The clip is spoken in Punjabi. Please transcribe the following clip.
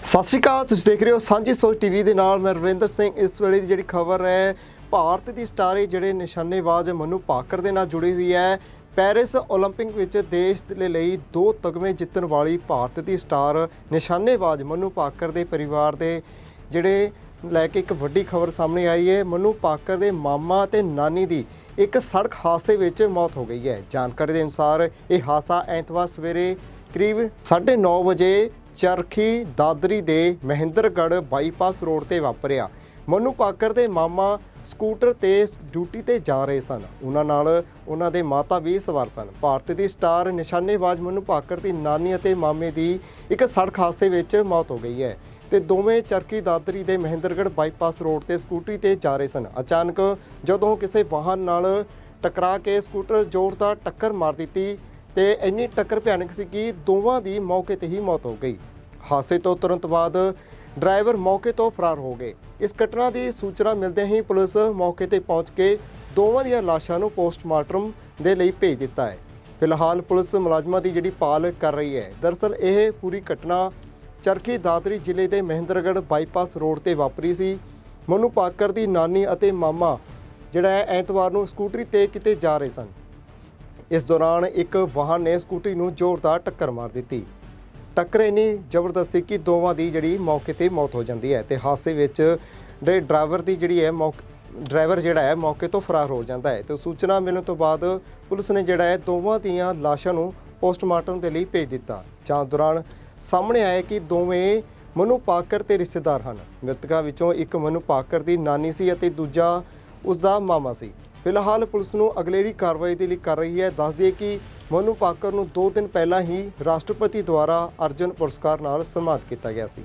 ਸਤਿ ਸ਼੍ਰੀ ਅਕਾਲ ਤੁਸੀਂ ਦੇਖ ਰਹੇ ਹੋ ਸਾਂਝੀ ਸੋਚ ਟੀਵੀ ਦੇ ਨਾਲ ਮੈਂ ਰਵਿੰਦਰ ਸਿੰਘ ਇਸ ਵੇਲੇ ਦੀ ਜਿਹੜੀ ਖਬਰ ਹੈ ਭਾਰਤ ਦੀ ਸਟਾਰੇ ਜਿਹੜੇ ਨਿਸ਼ਾਨੇਬਾਜ਼ ਮਨੂ ਭਾਕਰ ਦੇ ਨਾਲ ਜੁੜੀ ਹੋਈ ਹੈ ਪੈਰਿਸ 올림픽 ਵਿੱਚ ਦੇਸ਼ ਦੇ ਲਈ ਦੋ ਤਗਮੇ ਜਿੱਤਣ ਵਾਲੀ ਭਾਰਤ ਦੀ ਸਟਾਰ ਨਿਸ਼ਾਨੇਬਾਜ਼ ਮਨੂ ਭਾਕਰ ਦੇ ਪਰਿਵਾਰ ਦੇ ਜਿਹੜੇ ਲੈ ਕੇ ਇੱਕ ਵੱਡੀ ਖਬਰ ਸਾਹਮਣੇ ਆਈ ਹੈ ਮਨੂ ਭਾਕਰ ਦੇ ਮਾਮਾ ਤੇ ਨਾਨੀ ਦੀ ਇੱਕ ਸੜਕ ਹਾਦਸੇ ਵਿੱਚ ਮੌਤ ਹੋ ਗਈ ਹੈ ਜਾਣਕਾਰੀ ਦੇ ਅਨੁਸਾਰ ਇਹ ਹਾਦਸਾ ਐਤਵਾਰ ਸਵੇਰੇ ਕਰੀਬ 9:30 ਵਜੇ ਚਰਖੀ ਦਾਦਰੀ ਦੇ ਮਹਿੰਦਰਗੜ੍ਹ ਬਾਈਪਾਸ ਰੋਡ ਤੇ ਵਾਪਰਿਆ। ਮਨੂ ਪਾਕਰ ਦੇ ਮਾਮਾ ਸਕੂਟਰ ਤੇ ਡਿਊਟੀ ਤੇ ਜਾ ਰਹੇ ਸਨ। ਉਹਨਾਂ ਨਾਲ ਉਹਨਾਂ ਦੇ ਮਾਤਾ ਵੀ ਸਵਾਰ ਸਨ। ਭਾਰਤ ਦੀ ਸਟਾਰ ਨਿਸ਼ਾਨੇਬਾਜ਼ ਮਨੂ ਪਾਕਰ ਦੀ ਨਾਨੀ ਅਤੇ ਮਾਮੇ ਦੀ ਇੱਕ ਸੜਕ ਹਾਦਸੇ ਵਿੱਚ ਮੌਤ ਹੋ ਗਈ ਹੈ ਤੇ ਦੋਵੇਂ ਚਰਖੀ ਦਾਦਰੀ ਦੇ ਮਹਿੰਦਰਗੜ੍ਹ ਬਾਈਪਾਸ ਰੋਡ ਤੇ ਸਕੂਟਰੀ ਤੇ ਜਾ ਰਹੇ ਸਨ। ਅਚਾਨਕ ਜਦੋਂ ਕਿਸੇ ਵਾਹਨ ਨਾਲ ਟਕਰਾ ਕੇ ਸਕੂਟਰ ਜ਼ੋਰਦਾਰ ਟੱਕਰ ਮਾਰ ਦਿੱਤੀ ਤੇ ਇੰਨੀ ਟੱਕਰ ਭਿਆਨਕ ਸੀ ਕਿ ਦੋਵਾਂ ਦੀ ਮੌਕੇ ਤੇ ਹੀ ਮੌਤ ਹੋ ਗਈ। ਹਾਦਸੇ ਤੋਂ ਤੁਰੰਤ ਬਾਅਦ ਡਰਾਈਵਰ ਮੌਕੇ ਤੋਂ ਫਰਾਰ ਹੋ ਗਏ। ਇਸ ਘਟਨਾ ਦੀ ਸੂਚਨਾ ਮਿਲਦਿਆਂ ਹੀ ਪੁਲਿਸ ਮੌਕੇ ਤੇ ਪਹੁੰਚ ਕੇ ਦੋਵਾਂ ਦੀਆਂ ਲਾਸ਼ਾਂ ਨੂੰ ਪੋਸਟਮਾਰਟਮ ਦੇ ਲਈ ਭੇਜ ਦਿੱਤਾ ਹੈ। ਫਿਲਹਾਲ ਪੁਲਿਸ ਮੁਲਾਜ਼ਮਾਂ ਦੀ ਜਿਹੜੀ ਪਾਲ ਕਰ ਰਹੀ ਹੈ, ਦਰਅਸਲ ਇਹ ਪੂਰੀ ਘਟਨਾ ਚਰਖੀ ਦਾਦਰੀ ਜ਼ਿਲ੍ਹੇ ਦੇ ਮਹਿੰਦਰਗੜ੍ਹ ਬਾਈਪਾਸ ਰੋਡ ਤੇ ਵਾਪਰੀ ਸੀ। ਮਨੂ ਪਾਕਰ ਦੀ ਨਾਨੀ ਅਤੇ ਮਾਮਾ ਜਿਹੜਾ ਹੈ, ਐਤਵਾਰ ਨੂੰ ਸਕੂਟਰੀ ਤੇ ਕਿਤੇ ਜਾ ਰਹੇ ਸਨ। ਇਸ ਦੌਰਾਨ ਇੱਕ ਵਾਹਨ ਨੇ ਸਕੂਟਰੀ ਨੂੰ ਜ਼ੋਰਦਾਰ ਟੱਕਰ ਮਾਰ ਦਿੱਤੀ। ਟੱਕਰ ਇੰਨੀ ਜ਼ਬਰਦਸਤ ਸੀ ਕਿ ਦੋਵਾਂ ਦੀ ਜਿਹੜੀ ਮੌਕੇ ਤੇ ਮੌਤ ਹੋ ਜਾਂਦੀ ਹੈ ਤੇ ਹਾਦਸੇ ਵਿੱਚ ਜਿਹੜੇ ਡਰਾਈਵਰ ਦੀ ਜਿਹੜੀ ਹੈ ਮੌਕ, ਡਰਾਈਵਰ ਜਿਹੜਾ ਹੈ ਮੌਕੇ ਤੋਂ ਫਰਾਰ ਹੋ ਜਾਂਦਾ ਹੈ। ਤੇ ਸੂਚਨਾ ਮਿਲਣ ਤੋਂ ਬਾਅਦ ਪੁਲਿਸ ਨੇ ਜਿਹੜਾ ਹੈ ਦੋਵਾਂ ਦੀਆਂ ਲਾਸ਼ਾਂ ਨੂੰ ਪੋਸਟਮਾਰਟਮ ਦੇ ਲਈ ਭੇਜ ਦਿੱਤਾ। ਜਾਂਚ ਦੌਰਾਨ ਸਾਹਮਣੇ ਆਇਆ ਕਿ ਦੋਵੇਂ ਮਨੂ ਪਾਕਰ ਤੇ ਰਿਸ਼ਤੇਦਾਰ ਹਨ। ਮ੍ਰਿਤਕਾਂ ਵਿੱਚੋਂ ਇੱਕ ਮਨੂ ਪਾਕਰ ਦੀ ਨਾਨੀ ਸੀ ਅਤੇ ਦੂਜਾ ਉਸ ਦਾ ਮਾਮਾ ਸੀ। ਫਿਲਹਾਲ ਪੁਲਿਸ ਨੂੰ ਅਗਲੇਰੀ ਕਾਰਵਾਈ ਦੇ ਲਈ ਕਰ ਰਹੀ ਹੈ। ਦੱਸ ਦਈਏ ਕਿ ਮਨੂ ਪਾਕਰ ਨੂੰ 2 ਦਿਨ ਪਹਿਲਾਂ ਹੀ ਰਾਸ਼ਟਰਪਤੀ ਦੁਆਰਾ ਅਰਜਨ ਪੁਰਸਕਾਰ ਨਾਲ ਸਨਮਾਨਿਤ ਕੀਤਾ ਗਿਆ ਸੀ।